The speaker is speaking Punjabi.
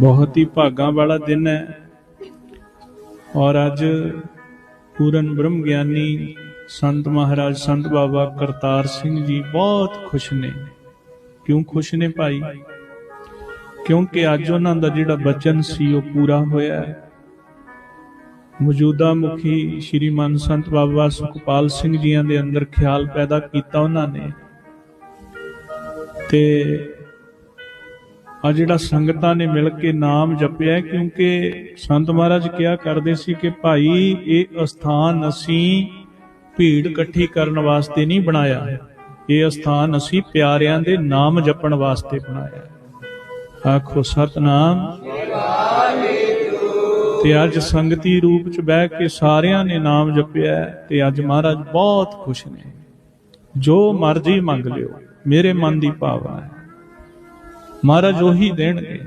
ਬਹੁਤ ਹੀ ਭਾਗਾਂ ਵਾਲਾ ਦਿਨ ਹੈ। ਔਰ ਅੱਜ ਪੂਰਨ ਬ੍ਰਹਮ ਗਿਆਨੀ ਸੰਤ ਮਹਾਰਾਜ ਸੰਤ ਬਾਬਾ ਕਰਤਾਰ ਸਿੰਘ ਜੀ ਬਹੁਤ ਖੁਸ਼ ਨੇ। ਕਿਉਂ ਖੁਸ਼ ਨੇ ਭਾਈ? ਕਿਉਂਕਿ ਅੱਜ ਉਹਨਾਂ ਦਾ ਜਿਹੜਾ ਬਚਨ ਸੀ ਉਹ ਪੂਰਾ ਹੋਇਆ ਹੈ। ਮੌਜੂਦਾ ਮੁਖੀ ਸ਼੍ਰੀਮਾਨ ਸੰਤ ਬਾਬਾ ਸੁਖਪਾਲ ਸਿੰਘ ਜੀਆਂ ਦੇ ਅੰਦਰ ਖਿਆਲ ਪੈਦਾ ਕੀਤਾ ਉਹਨਾਂ ਨੇ। ਤੇ ਆ ਜਿਹੜਾ ਸੰਗਤਾਂ ਨੇ ਮਿਲ ਕੇ ਨਾਮ ਜਪਿਆ ਕਿਉਂਕਿ ਸੰਤ ਮਹਾਰਾਜ ਕਿਹਾ ਕਰਦੇ ਸੀ ਕਿ ਭਾਈ, ਇਹ ਅਸਥਾਨ ਅਸੀਂ ਭੀੜ ਇਕੱਠੀ ਕਰਨ ਵਾਸਤੇ ਨਹੀਂ ਬਣਾਇਆ। ਇਹ ਅਸਥਾਨ ਅਸੀਂ ਪਿਆਰਿਆਂ ਦੇ ਨਾਮ ਜਪਣ ਵਾਸਤੇ ਬਣਾਇਆ। ਆਖੋ, ਸਤਨਾਮ। ਤੇ ਅੱਜ ਸੰਗਤੀ ਰੂਪ ਚ ਬਹਿ ਕੇ ਸਾਰਿਆਂ ਨੇ ਨਾਮ ਜਪਿਆ ਤੇ ਅੱਜ ਮਹਾਰਾਜ ਬਹੁਤ ਖੁਸ਼ ਨੇ। ਜੋ ਮਰਜ਼ੀ ਮੰਗ ਲਿਓ, ਮੇਰੇ ਮਨ ਦੀ ਭਾਵਨਾ ਹੈ। ਮਹਾਰਾਜ ਉਹੀ ਦੇਣਗੇ।